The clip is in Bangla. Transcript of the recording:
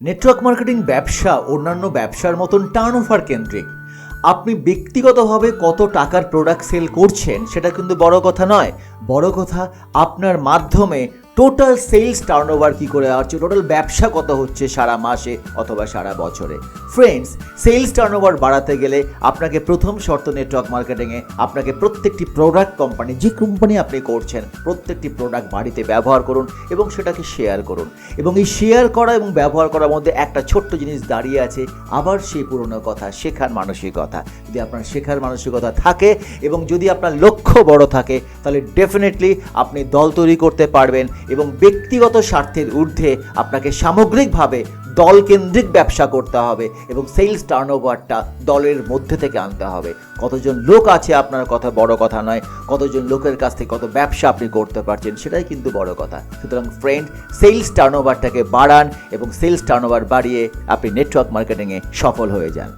নেটওয়ার্ক মার্কেটিং ব্যবসা অন্যান্য ব্যবসার মতন টার্নওভার কেন্দ্রিক। আপনি ব্যক্তিগতভাবে কত টাকার প্রোডাক্ট সেল করছেন সেটা কিন্তু বড় কথা নয়। বড় কথা, আপনার মাধ্যমে টোটাল সেলস টার্নওভার কী করে হচ্ছে টোটাল ব্যবসা কত হচ্ছে সারা মাসে অথবা সারা বছরে? ফ্রেন্ডস সেলস টার্নওভার বাড়াতে গেলে আপনাকে প্রথম শর্ত নেটওয়ার্ক মার্কেটিংয়ে আপনাকে প্রত্যেকটি প্রোডাক্ট কোম্পানি যে কোম্পানি আপনি করছেন, প্রত্যেকটি প্রোডাক্ট বাড়িতে ব্যবহার করুন এবং সেটাকে শেয়ার করুন। এবং এই শেয়ার করা এবং ব্যবহার করার মধ্যে একটা ছোট্ট জিনিস দাঁড়িয়ে আছে, আবার সেই পুরনো কথা, শেখার মানসিকতা। যদি আপনার শেখার মানসিকতা থাকে এবং যদি আপনার লক্ষ্য বড় থাকে, তাহলে ডেফিনেটলি আপনি দল তৈরি করতে পারবেন এবং ব্যক্তিগত স্বার্থের ঊর্ধ্বে আপনাকে সামগ্রিকভাবে দলকেন্দ্রিক ব্যবসা করতে হবে। এবং সেলস টার্নওভারটা দলের মধ্যে থেকে আনতে হবে। কতজন লোক আছে আপনার কথা বড় কথা নয়, কতজন লোকের কাছ থেকে কত ব্যবসা আপনি করতে পারছেন সেটাই কিন্তু বড় কথা। সুতরাং ফ্রেন্ড সেলস টার্নওভারটাকে বাড়ান এবং সেলস টার্নওভার বাড়িয়ে আপনি নেটওয়ার্ক মার্কেটিংয়ে সফল হয়ে যান।